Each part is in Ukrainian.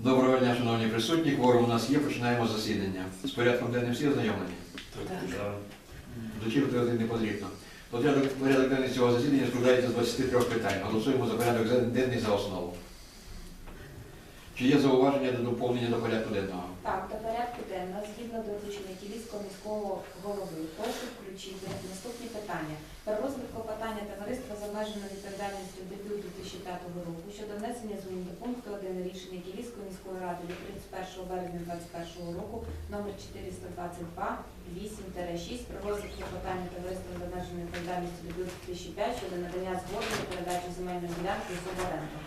Доброго дня, шановні присутні. Кворум у нас є, починаємо засідання. З порядком денним всі ознайомлені? Дочі один не потрібно. Порядок, порядок денний цього засідання складається з 23 питань. Голосуємо за порядок денний за основу. Чи є зауваження до доповнення до порядку денного? Так, до порядку денного, згідно доручення Київського міського голови, прошу включити наступні питання. Про розвитку питання товариства з обмеженою відповідальністю дебют 2005 року щодо внесення змін до пункту 1 рішення Київської міської ради від 31 березня 2021 року номер 422 8-6 про розвитку питання товариства з обмеженою відповідальністю дебют 2005 щодо надання згоди на передачу земельної ділянки з оренду.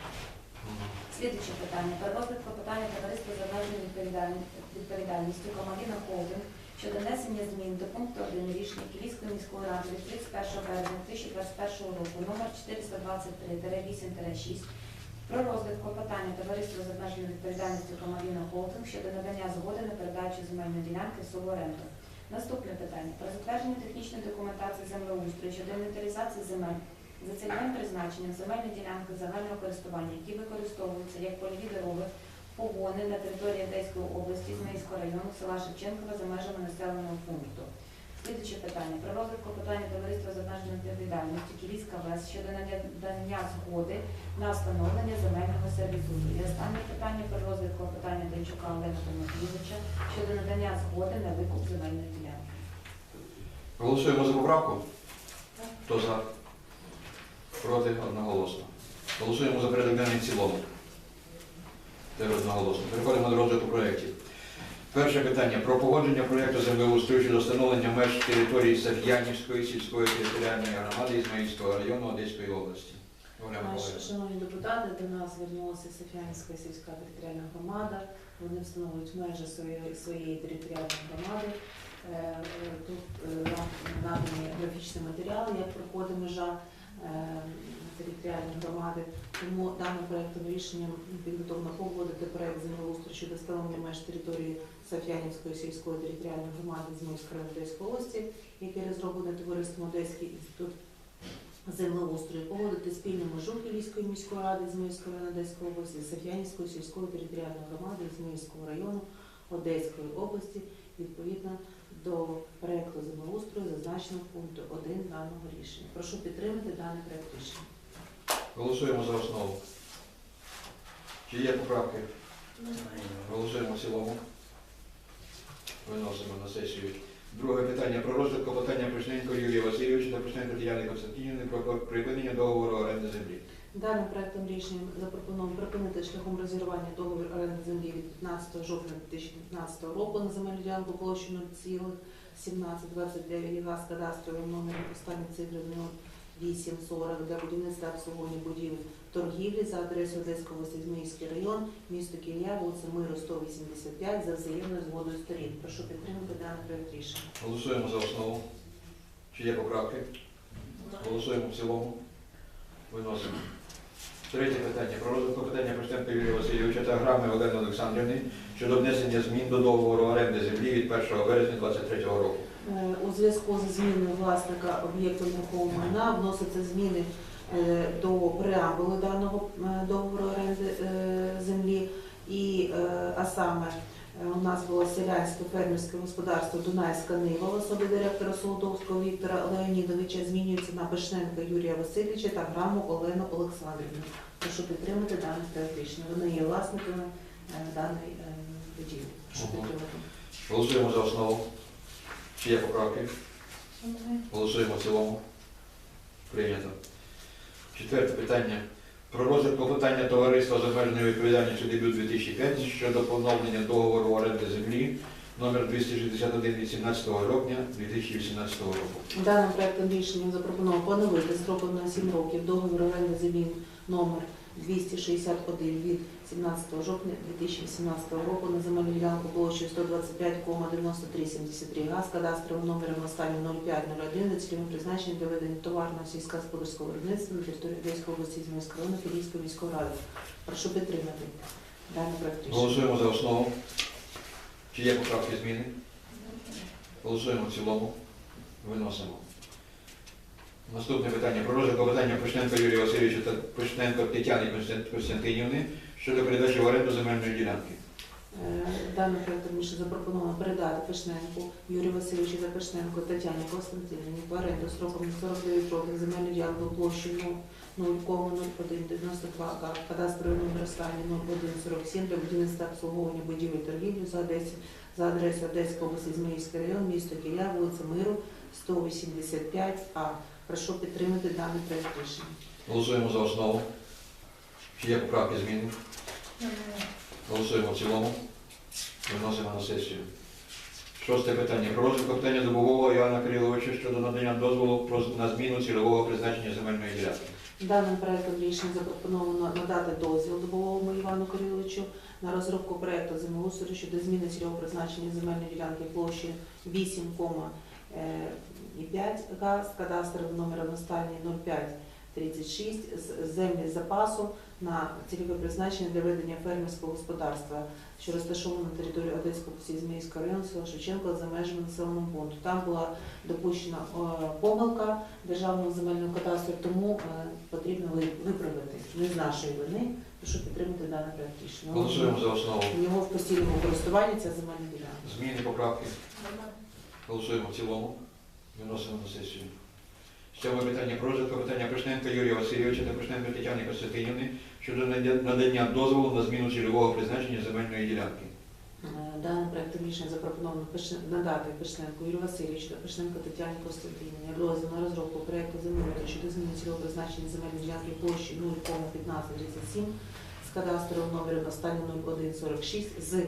Слідуюче питання. Про розвитку питання товариства з обмеженою відповідальні- відповідальністю Комагіна Холдинг щодо внесення змін до пункту 1 рішення Київської міської ради від 31 березня 2021 року номер 423-8-6 про розвитку питання товариства з обмеженою відповідальністю Комагіна Холдинг щодо надання згоди на передачу земельної ділянки в суборенду. Наступне питання. Про затвердження технічної документації землеустрою щодо інвентаризації земель за цільовим призначенням земельні ділянки загального користування, які використовуються як польові дороги, погони на території Одеської області, Зміївського району, села Шевченкова за межами населеного пункту. Слідуюче питання. Про розвитку питання товариства з обмеженою відповідальністю Кілійська ВЕС щодо надання згоди на встановлення земельного сервітуту. І останнє питання про розвитку питання Денчука Олега Тимофійовича щодо надання згоди на викуп земельної ділянки. Голосуємо за поправку? Хто за? Проти? Одноголосно. Голосуємо за порядок денний в цілому. Теж одноголосно. Переходимо до розгляду проєктів. Перше питання про погодження проєкту землеустрою щодо встановлення меж території Саф'янівської сільської територіальної громади Ізмаїльського району Одеської області. Миколаївна. Шановні депутати, до нас звернулася Софіанська сільська територіальна громада. Вони встановлюють межі своєї, своєї територіальної громади. Е, е, Тут е, нам надані графічні матеріали, як проходить межа е, територіальної громади. Тому даним проектом рішенням підготовлено погодити проект землеустрою щодо встановлення меж території Софіанівської сільської територіальної громади Зміївської району Одеської області, який розроблений товариством Одеський інститут землеустрою погодити спільну межу Київської міської ради Зміївської Одеської області, Софіанівської сільської територіальної громади Зміївського району Одеської області відповідно до проекту землеустрою, зазначеного пункту 1 даного рішення. Прошу підтримати даний проект рішення. Голосуємо за основу. Чи є поправки? Голосуємо в цілому. Виносимо на сесію. Друге питання про розгляд клопотання Пришненко Юрія Васильовича та Пришненко Тетяни Константинівни про припинення договору оренди землі. Даним проектом рішення запропоновано припинити шляхом розірвання договір оренди землі від 15 жовтня 2015 року на земельну ділянку площею 0,1729 і газ кадастровим номером останні цифри 0840 для будівництва обслуговування будівель торгівлі за адресою Одеської області, Зміївський район, місто Кілія, вулиця Миру, 185 за взаємною згодою сторін. Прошу підтримати даний проект рішення. Голосуємо за основу. Чи є поправки? Голосуємо в цілому. Виносимо. Третє питання. Про розвитку питання Пристенка Юрія Васильовича та Грами Олени Олександрівни щодо внесення змін до договору оренди землі від 1 березня 2023 року. Е, У зв'язку з зміною власника об'єкту нерухомого майна вносяться зміни е, до преамбули даного е, договору оренди землі, і, а саме у нас було селянське фермерське господарство Дунайська Нива в особі директора Солодовського Віктора Леонідовича змінюється на Бешненка Юрія Васильовича та Граму Олену Олександрівну. Прошу підтримати даний проект. Вони є власниками е, даної е, будівлі. Прошу підтримати. Голосуємо за основу. Чи є поправки? Голосуємо в цілому. Прийнято. Четверте питання. Про розвитку питання товариства з обмеженою відповідальністю дебют 2005 щодо поновлення договору оренди землі номер 261 від 17 липня 2018 року. Даним проектом рішення запропоновано поновити на 7 років договір оренди землі номер 261 від 17 жовтня 2018 року на земельну ділянку площею 125,9373 га з кадастровим номером останнім 0501 за цільовим призначенням для ведення товарного сільськогосподарського виробництва на території Одеської області Зміївського району Київської міської ради. Прошу підтримати даний проект. Голосуємо за основу. Чи є поправки зміни? Голосуємо в цілому. Виносимо. Наступне питання. Про розгляд клопотання Пишненка Юрія Васильовича та Пишненко Тетяни Константинівни щодо передачі в оренду земельної ділянки. Е, Даним проектом запропоновано передати Пишненку Юрію Васильовичу Запишненко Тетяні Константинівні в оренду строком на 49 років земельну ділянку площею 0,0192 га, кадастровий номер останній 0147 для будівництва обслуговування будівель торгівлі за Одесі за адресою Одеської області, Зміївський район, місто Кілля, вулиця Миру, 185А. Прошу підтримати даний проект рішення. Голосуємо за основу. Чи є поправки зміни? Голосуємо в цілому. Виносимо на сесію. Шосте питання. Про розвиток питання Дубового Івана Кириловича щодо надання дозволу на зміну цільового призначення земельної ділянки. Даним проектом рішення запропоновано надати дозвіл Дубовому Івану Кириловичу на розробку проекту землеустрою щодо зміни цільового призначення земельної ділянки площі 8,5 га з кадастровим номером останній 0536 з землі запасу на цільове призначення для ведення фермерського господарства, що розташовано на території Одеського Зміївського району села Шевченко за межами населеного пункту. Там була допущена е, помилка державного земельного кадастру, тому е, потрібно виправити не з нашої вини, прошу підтримати даний проект рішення. Голосуємо за основу. У нього в постійному користуванні ця земельна ділянка. Зміни поправки. Голосуємо в цілому. Виносимо на сесію. Сьоме питання про розвиток питання Пишненка Юрія Васильовича та Пишненка Тетяни Костянтинівни щодо надання дозволу на зміну цільового призначення земельної ділянки. Е, Даним проектом рішення запропоновано надати Пишненку Юрію Васильовичу та Пишненко Тетяні Костянтинівні дозвіл на розробку проекту землеустрою щодо зміни цільового призначення земельної ділянки площі 0,1537 з кадастровим номером останній 0146 з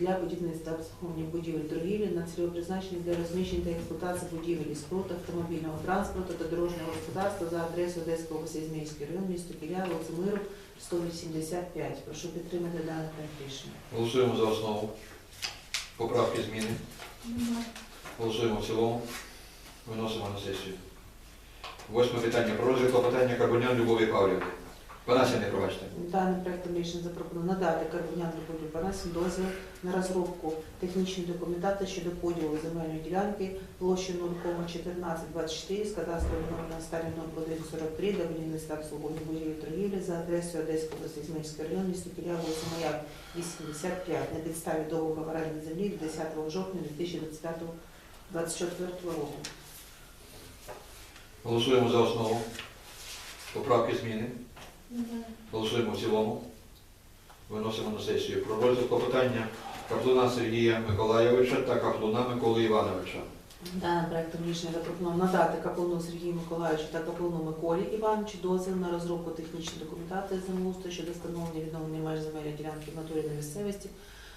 для будівництва обслуговування будівель торгівлі на цільове призначення для розміщення та експлуатації будівель і споруд автомобільного транспорту та дорожнього господарства за адресою Одеського області Зміївський район, місто Кіля, вулиця Миру, 185. Прошу підтримати дане проект рішення. Голосуємо за основу. Поправки зміни. Голосуємо в цілому. Виносимо на сесію. Восьме питання про розвиток питання Карбонян Любові Павлівни. Панасі не пробачте. Даним проектом рішення запропоновано надати Карбонян Любові Панасін дозвіл на розробку технічної документації щодо поділу земельної ділянки площі 0,1424 з кадастровим номером останнім 0143 для будівництва обслуговування будівлі торгівлі за адресою Одеської області Зміївський район, місто Кіля, вулиця Маяк, 85 на підставі договору оренди землі 10 жовтня 2024 року. Голосуємо за основу. Поправки зміни. Голосуємо в цілому. Виносимо на сесію. Про розвиток питання Каплуна Сергія Миколайовича та Каплуна Миколи Івановича. Даним проектом рішення запропоновано надати Каплуну Сергію Миколаївичу та Каплуну Миколі Івановичу дозвіл на розробку технічної документації землеустрою щодо встановлення відновлення меж земельної ділянки в натурі на місцевості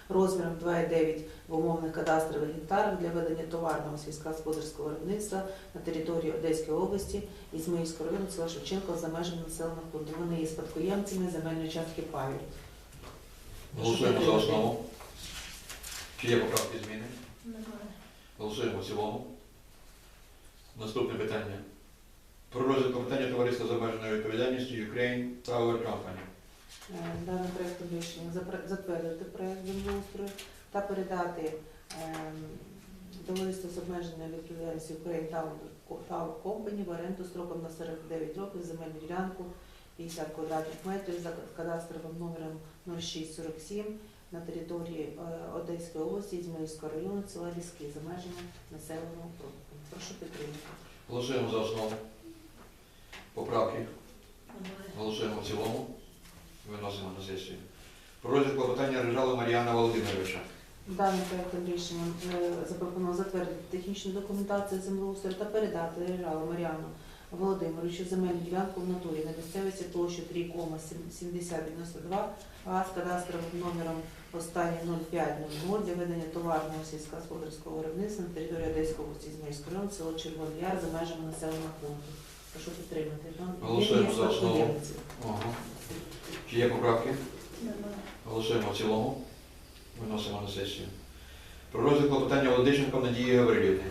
розміром 2,9 в умовних кадастрових гектарах для ведення товарного сільськогосподарського виробництва на території Одеської області і Зміївського району села Шевченко за межами населених пунктів. Вони є спадкоємцями земельної частки паю. Голосуємо за основу. Чи є поправки зміни? Голосуємо в цілому. Наступне питання. Про розвиток питання товариства з обмеженою відповідальністю Ukraine Tower Company. Е, Даним проектом рішення затвердити проект землеустрою та передати ем, товариству з обмеженою відповідальністю Ukraine Tower- Tower Company в оренду строком на 49 років земельну ділянку 50 квадратних метрів за кадастровим номером 0647 на території е, Одеської області, Ізмаїльського району, села Ліски за межами населеного пункту. Прошу підтримати. Голосуємо за основу. Поправки. Голосуємо в цілому. Виносимо на сесію. Про розвиток питання Рижала Мар'яна Володимировича. Даним проектом рішенням е, запропоновано затвердити технічну документацію землеустрою та передати Режалу Маріану Володимировичу земельну ділянку в натурі на місцевості площу 3,7092 а з кадастровим номером останній 0500 для ведення товарного сільськогосподарського виробництва на території Одеської області Зміївського району, село Червоний Яр за межами населеного пункту. Прошу підтримати. Голосуємо за основу. Ага. Чи є поправки? Голосуємо в цілому. Виносимо на сесію. Про розвиток питання Володиченко Надії Гаврилівни.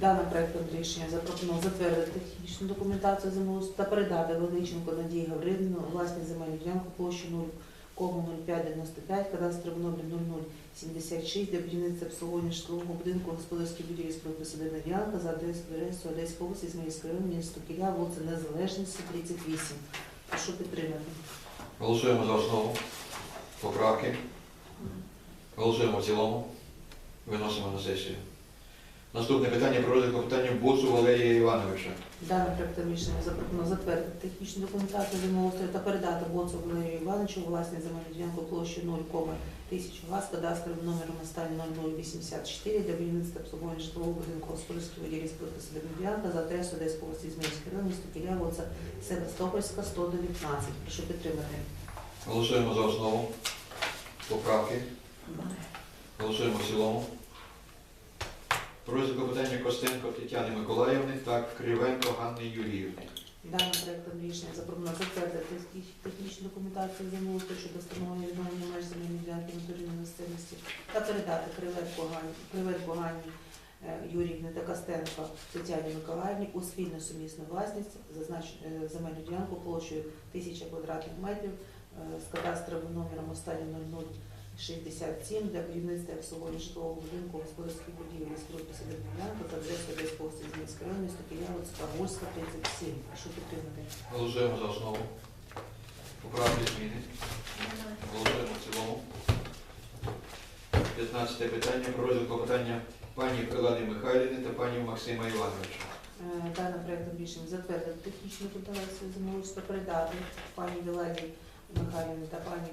Даним проектом рішення запропоновано затвердити технічну документацію землеустрою та передати Величенко Надії Гаврилівну власні земельну ділянку площу 0,0595, кадастровий номер 0076 для будівництва обслуговування житлового будинку господарської будівлі споруд присадибна ділянка за адресою Одеської області, Зміївського району, місто Кіля, вулиця Незалежності, 38. Прошу підтримати. Голосуємо за основу. Поправки. Голосуємо в цілому. Виносимо на сесію. Наступне питання про розгляд питання Боцу Валерія Івановича. Даним проектом рішення запропоновано затвердити технічну документацію землеустрою та передати Боцу Валерію Івановичу власність земельну ділянку площею 0, тисячу га з кадастровим номером на стані 0084 для будівництва обслуговування житлового будинку господарської будівлі спортивної ділянка за адресою Одеської області Зміївський район, місто Кілля, вулиця Севастопольська, 119. Прошу підтримати. Голосуємо за основу. Поправки. Голосуємо в цілому. Про розгляд питання Костенко Тетяни Миколаївни та Кривенко Ганни Юріївни. Даним проектом рішення запропоновано затвердити технічну документацію землеустрою щодо встановлення відновлення меж земельної ділянки натурної місцевості та передати Кривенко Ганні е, Юріївни та Костенко Тетяні Миколаївні у спільну сумісну власність зазначену е, земельну ділянку площею 1000 квадратних метрів е, з кадастровим номером останнім 0067 для будівництва обслуговування житлового будинку господарських будівель з приписаних ділянка за адресою Одеського області Зміївський район, місто Києва, Павольська, 37. Прошу підтримати. Голосуємо за основу. Поправки зміни. Голосуємо в цілому. 15 питання про розгляд питання пані Елани Михайлівни та пані Максима Івановича. Е, Даним проектом рішення затвердити технічну документацію землеустрою передати пані Віладі Михайлівні та пані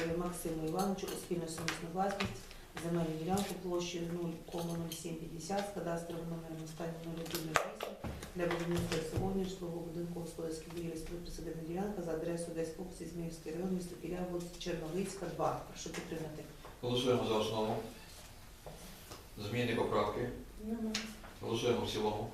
е, Максиму Івановичу у спільну сумісну власність земельну ділянку площею 0,0750 з кадастровим номером останнім 0108 для будівництва і обслуговування житлового будинку господарських будівель з присадибна ділянка за адресою Одеського області Зміївський район, місто Кіля, вулиця Черновицька, 2. Прошу підтримати. Голосуємо за основу. Зміни поправки. Голосуємо в цілому.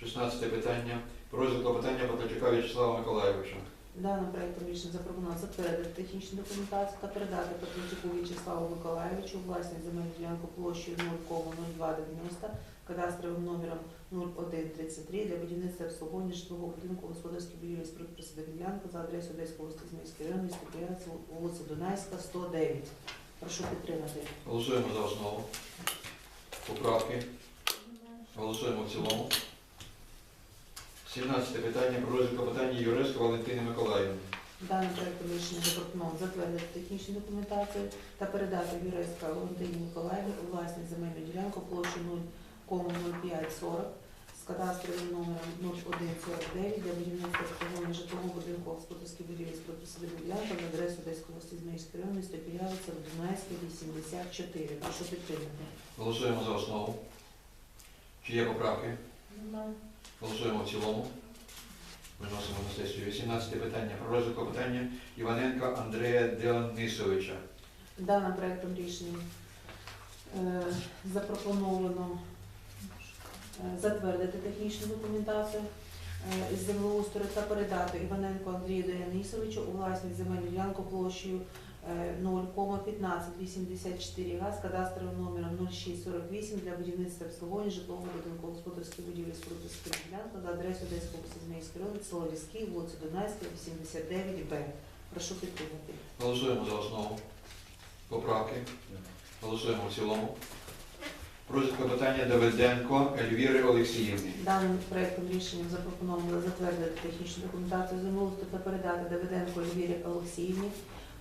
16 питання. Про питання Бакачука В'ячеслава Миколайовича. Даним проектом рішення запропоновано затвердити технічну документацію та передати Петричуку В'ячеславу Миколаєвичу власність земельну ділянку площею 0,0290, кадастровим номером 0133 для будівництва обслуговування житлового будинку господарських будівель присадибної ділянки за адресою Одеського Зміївський район, місто Київець, вулиця Дунайська, 109. Прошу підтримати. Голосуємо за основу. Поправки. Голосуємо в цілому. 17 питання про розгляд питання Юреско Валентини Миколаївни. Даним проектом рішення запропоновано затвердити технічну документацію та передати Юрецька Валентині Миколаївні у власність земельну ділянку площу 0,0540 з кадастровим номером 0149 для будівництва обслуговування житлового будинку господарських будівель з ділянки на адресу Одеської області Зміївський район, місто Киявиця, Дунайська, 84. Прошу підтримати. Голосуємо за основу. Чи є поправки? Голосуємо в цілому. Виносимо на сесію. 18 питання. Про розгляд питання Іваненка Андрея Діонисовича. Даним проектом рішення е, запропоновано е, затвердити технічну документацію е, із землеустрою та передати Іваненко Андрію Денисовичу у власність земельну ділянку площею 0,1584 га з кадастровим номером 0648 для будівництва обслуговування житлового будинку господарської будівлі з продуктської ділянки за адресою Одеської області Зміївський село Ліський, вулиця Дунайська, 89 Б. Прошу підтримати. Голосуємо за основу. Поправки. Голосуємо в цілому. Про розгляд питання Давиденко Ельвіри Олексіївни. Даним проектом рішенням запропоновано затвердити технічну документацію землеустрою та передати Давиденко Ельвірі Олексіївні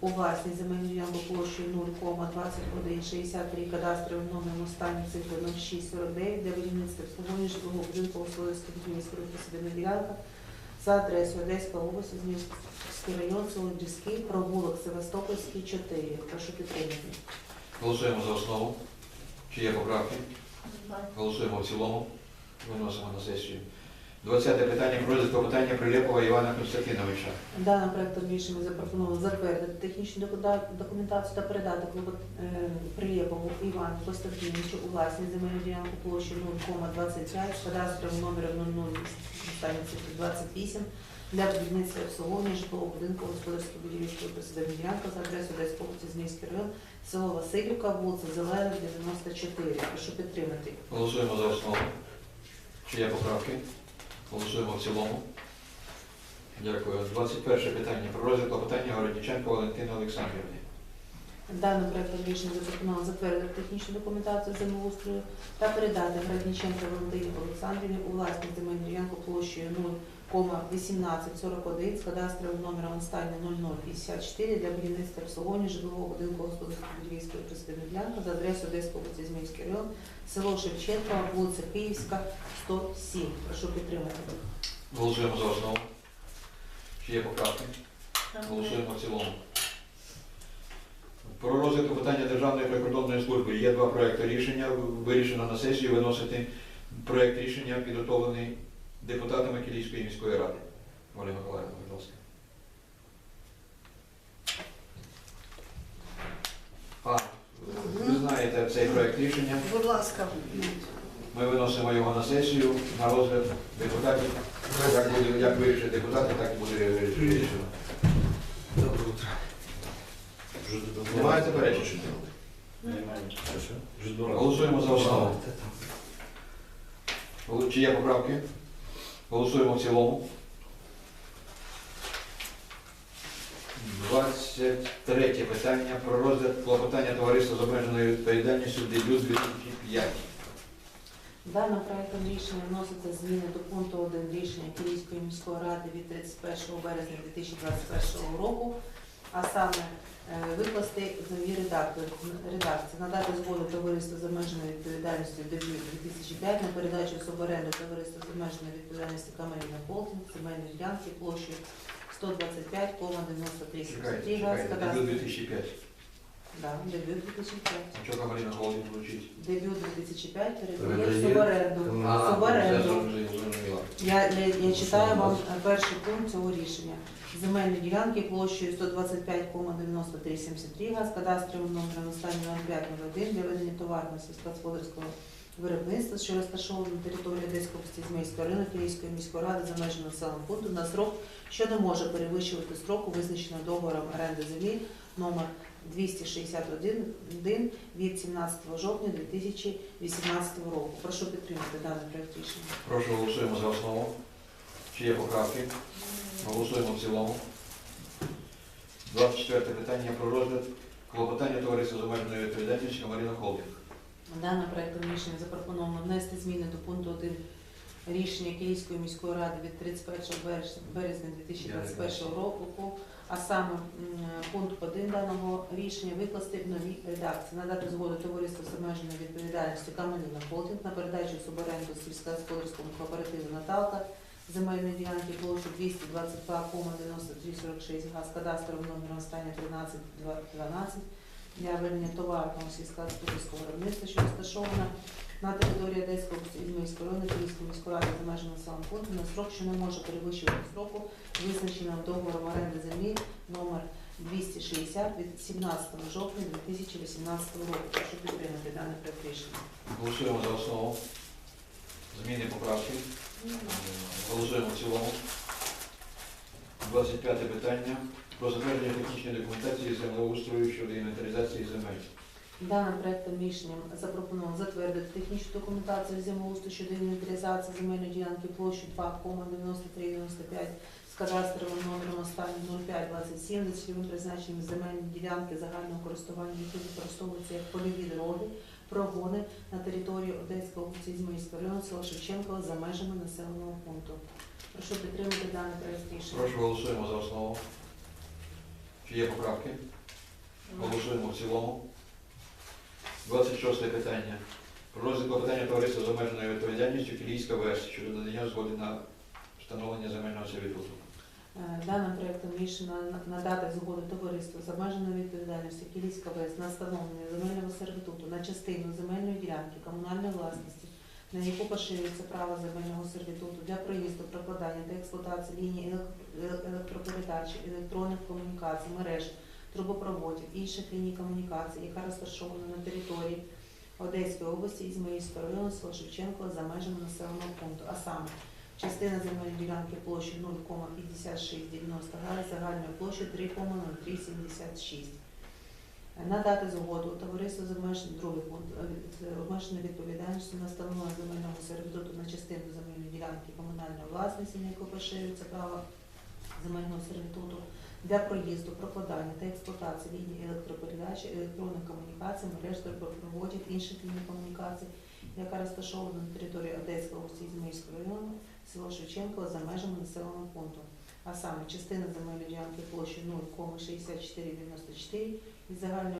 у власність земельну ділянку площею 0,2163 кадастровим номером останній цифри 0649 для будівництва і обслуговування житлового будинку Голосовської будівлі спорудно ділянка за адресою Одеська область, Зміївський район, село провулок Севастопольський, 4. Прошу підтримати. Голосуємо за основу. Чи є поправки? Голосуємо в цілому. Виносимо на сесію. 20 питання про розгляд питання Прилєпова Івана Константиновича. Даним проектом рішення запропоновано затвердити технічну документацію та передати е, Прилєпову Івану Костянтиновичу у власність земельну ділянку площі 0,25 з кадастровим номером 00 останній цифри 28 для будівництва обслуговування житлового будинку господарської будівельської присадибної ділянки за адресою Одеської області Зміївський район, село Васильівка, вулиця Зелена, 94. Прошу підтримати. Голосуємо за основу. Чи є поправки? Голосуємо в цілому. Дякую. 21 питання про розгляд питання Городніченко Валентини Олександрівни. Даним проект рішення запропонував затвердити технічну документацію землеустрою та передати Городніченко Валентині Олександрівні у власність земельну ділянку площею 1841 з кадастровим номером останнє 0054 для будівництва обслуговування житлового будинку господарської будівельської присадибної ділянки за адресою Одеської області Зміївський район, село Шевченка, вулиця Київська, 107. Прошу підтримати. Голосуємо за основу. Чи є поправки? Голосуємо в цілому. Про розвитку питання Державної прикордонної служби є два проекти рішення. Вирішено на сесію виносити проект рішення, підготовлений депутатами Київської міської ради. Оля Миколаївна, будь ласка. А, ви знаєте цей проект рішення. Будь ласка. Ми виносимо його на сесію, на розгляд депутатів. Як, буде, як вирішить депутати, так і буде вирішено. Доброе утро. Немає заперечень? Голосуємо за основу. Чи є поправки? Голосуємо в цілому. 23 питання про розгляд клопотання товариства з обмеженою відповідальністю дебют 2005. Даним проектом рішення вносяться зміни до пункту 1 рішення Київської міської ради від 31 березня 2021 року, а саме е, викласти в новій редакції, надати згоду товариству з обмеженою відповідальністю дебют 2005 на передачу в товариству з обмеженою відповідальністю Камеріна Холдинг земельної ділянки площею 125,93 Чекайте, чекайте, кадастр. 2005. Да, дебют 2005. А чого Камаліна Голдінг звучить? Дебют 2005 передає Передає. суборенду. А, це Суборенду. зрозуміло, зрозуміло. Я, я, я читаю вам перший пункт цього рішення. Земельні ділянки площею 125,9373 га з кадастровим номером останнього 0501 для ведення товарного сільськогосподарського виробництва, що розташовано на території Одеської області Зміївського району Київської міської ради за межами населеного пункту на срок, що не може перевищувати строку, визначеного договором оренди землі номер 261 від 17 жовтня 2018 року. Прошу підтримати даний проект рішення. Прошу голосуємо за основу. Чи є поправки? Голосуємо в цілому. 24 питання про розгляд клопотання товариства з обмеженою відповідальністю Камаріна Холдінг. Даним проектом рішення запропоновано внести зміни до пункту 1 рішення Київської міської ради від 31 березня- березня 2021 року, а саме пункт 1 даного рішення викласти в новій редакції, надати згоду товариству з обмеженою відповідальністю Камаліна Холдинг на передачу суборенду сільськогосподарському кооперативу Наталка земельної ділянки площу 222,9346 га з кадастровим номером останнє 1312 для ведення товарного сільськогосподарського виробництва, що розташована на території Одеської області Ізмаїльського району Київської міської ради за межами населеного пункту на строк, що не може перевищувати строку, визначеного договором оренди землі номер 260 від 17 жовтня 2018 року. Прошу підтримати дане проект рішення. Голосуємо за основу. Зміни поправки. Голосуємо в цілому. 25 питання про затвердження технічної документації землеустрою щодо інвентаризації земель. Даним проектом рішенням запропоновано затвердити технічну документацію землеустрою щодо інвентаризації земельної ділянки площі 2,9395 з кадастровим номером останнім 0527 за цільовим призначенням земельні ділянки загального користування, які використовуються як польові дороги, прогони на території Одеської області Ізмаїльського району села Шевченкова за межами населеного пункту. Прошу підтримати даний проект рішення. Прошу голосуємо за основу. Чи є поправки? Голосуємо в цілому. 26 питання. Про розгляд питання товариства з обмеженою відповідальністю Кілійська ВЕС щодо надання згоди на встановлення земельного сервітуту. Е, Даним проектом рішення на- надати згоду товариству з обмеженою відповідальністю Кілійська ВЕС на встановлення земельного сервітуту на частину земельної ділянки комунальної власності, на яку поширюється право земельного сервітуту для проїзду, прокладання та експлуатації ліній елек- електропередач, електронних комунікацій, мереж, трубопроводів, інших ліній комунікацій, яка розташована на території Одеської області, Ізмаїльського району, село Шевченко за межами населеного пункту, а саме Частина земельної ділянки площі 0,5690 га загальною площею 3,0376. Надати згоду товариству з обмеженою другий пункт е, з обмеженою відповідальністю на встановлення земельного сервітуту на частину земельної ділянки комунальної власності, на яку поширюється право земельного сервітуту для проїзду, прокладання та експлуатації лінії електропередачі, електронних комунікацій, мереж трубопроводів, інших ліній комунікацій, яка розташована на території Одеського області Ізмаїльського району, село Шевченко за межами населеного пункту. А саме частина земельної ділянки площі 0,6494 від загальною